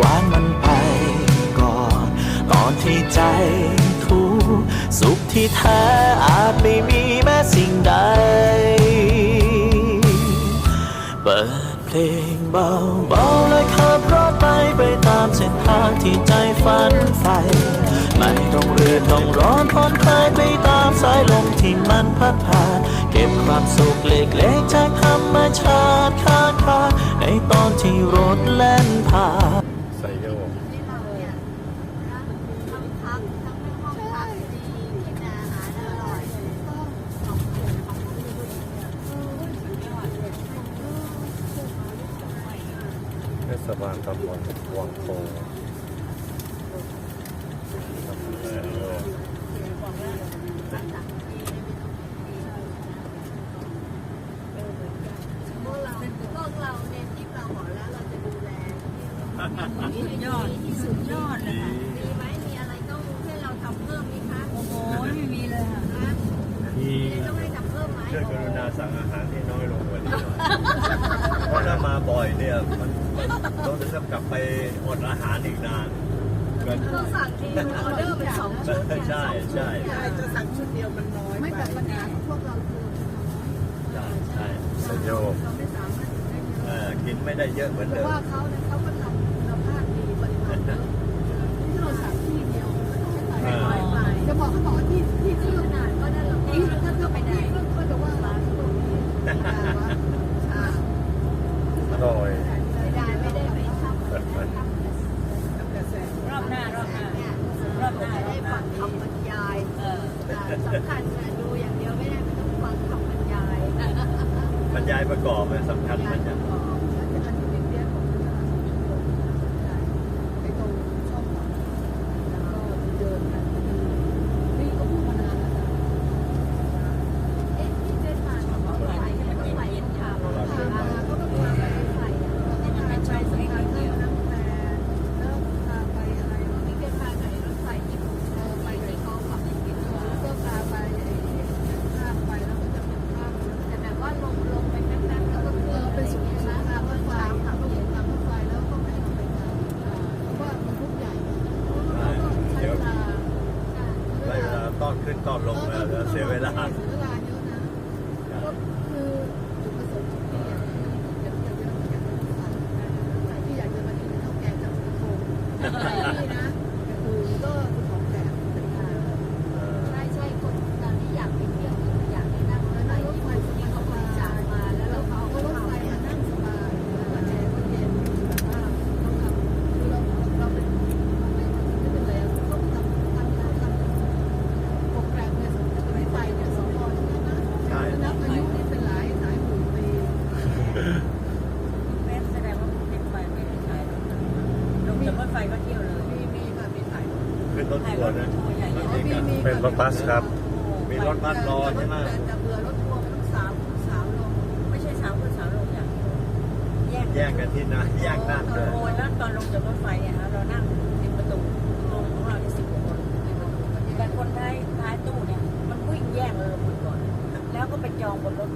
วางมันไปก่อน ตอนที่ใจทุกข์สุขที่แท้อาจไม่มีแม้สิ่งใด เปิดเพลงเบาๆและขับรถไปไปตามเส้นทางที่ใจฝันใฝ่ไม่ต้องเรือต้องร้อนผ่อนคลายไปตามสายลมที่มันพัดผ่าน เก็บความสุขเล็กๆจากธรรมชาติคาดคาในตอนที่รถแล่นผ่าน ใส่โยก ที่เราเนี่ยทั้งพักทั้งห้องพักดีกินอาหารอร่อยต้องขอบคุณขอบคุณสุดยอดเลย เท ศบาลตำบลวังโพเออพวกเราพวกเราเนี่ยที่เราบอกแล้วเราจะดูแลที่ยอดที่สุดยอดเลยค่ะมีไหมมีอะไรต้องให้เราทำเพิ่มไหมคะโอ้โหไม่มีเลยค่ะที่มีต้องให้ทำเพิ่มไหมช่วยกรุณาสั่งอาหารให้น้อยลงกว่านี้หน่อยเพราะถ้า มาบ่อยเนี่ยมันมันต้องจะกลับไปอดอาหารอีกนานเกินเราสั่งทีออเดอร์เป็นสองชุดเนี่ยใช่ใช่ใช่จะสั่งชุดเดียวมันน้อยไม่แต่ปัญหาของพวกเราคือใช่ใช่ใส่โยกเราไม่สามารถได้เยเออะอกินไม่ได้เยอะเหมือนเพเดิราะมว่าเขาเนี่ยเขาก็ทำคุณภาพดีปริมาณเยอะที่เราสั่งที่เดียวมันต้องใช้ไปน้อยไปจะบอกเขาบอกว่าที่ที่ที่ขนาดก็นั่นเราที่ถ้าถ้าไปได้ก็จะว่าร้านตรงนี้อ่า อร่อย ไม่ได้ไม่ได้ไปทำ รอบหน้ารอบหน้า เนี่ยเราจะได้ฟังคำบรรยาย เออ สำ คัญนะดูอย่างเดียวไม่ได้มันต้องฟังคำบรรยาย บรรยายประกอบมันสำคัญมันจะ ไปตรงช่องก่อนแล้วก็เดินกันนี่ก็พูดมานานแล้วนะเอ๊ะที่เดินมาเขาก็ใส่เขาก็ใส่ค่ะเขาก็พาเขาก็พาไปใส่มันเป็นใช้สำคัญเรื่องน้ำแฟเริ่มพาไปอะไรนี่แกพาไปรถไฟที่เออไปที่เขาขับไปกินแล้วก็พาไปข้ามไปแล้วก็จะเป็นข้ามแต่แบบว่าลงลงไปแป๊บๆแล้วก็เออเป็นสุดนะรถไฟขับรถขับรถไฟแล้วก็ไปทำไปกันเพราะว่ามันทุกใหญ่ใช้เวลา ได้เวลาต้อนขึ้นต้อนลงแล้วเสียเวลา เสียเวลาเยอะนะก็คือจุดประสงค์ที่อยากอยากอยากอยากที่อยากจะมากินข้าวแกงจากสุโขทัยนี่นะคือก็ของแถมเป็นทาง ใช่ใช่คนตอนที่อยากไปเที่ยวอยากไปนั่งรถไฟที่มันที่เขาบริจาคมาแล้วเราเอารถไฟมานั่งสบายแล้วก็แอร์ก็เย็นแบบว่าต้องทำคือเราเราเป็นไม่เป็นไรต้องทำทำทำทำโปรแกรมเนี่ยสมมติรถไฟเนี่ยสองร้อยใช่ไหมนะ ใช่ นับอายุนี่เป็นหลายหลายหมื่นปี แม่แสดงว่าเป็นไฟไม่ได้ใช้ลงจากรถไฟก็เที่ยวเลย มีมีค่ะมีถ่าย ขึ้นรถทัวร์นะมีมีเป็นรถบัสครับ มีรถบัสรอใช่ไหมแต่เบื่อรถทัวร์มันต้องสามสามลงไม่ใช่สาวคนสาวลงอย่างแยกแยกกันที่นะแยกนั่งเลยโอ้ยแล้วตอนลงจากรถไฟเนี่ยเรานั่งติดประตูลงของเราที่สิบกว่าคนแต่คนท้ายท้ายตู้เนี่ยมันวิ่งแย่งเลยหมดก่อน แล้วก็ไปจองบนรถ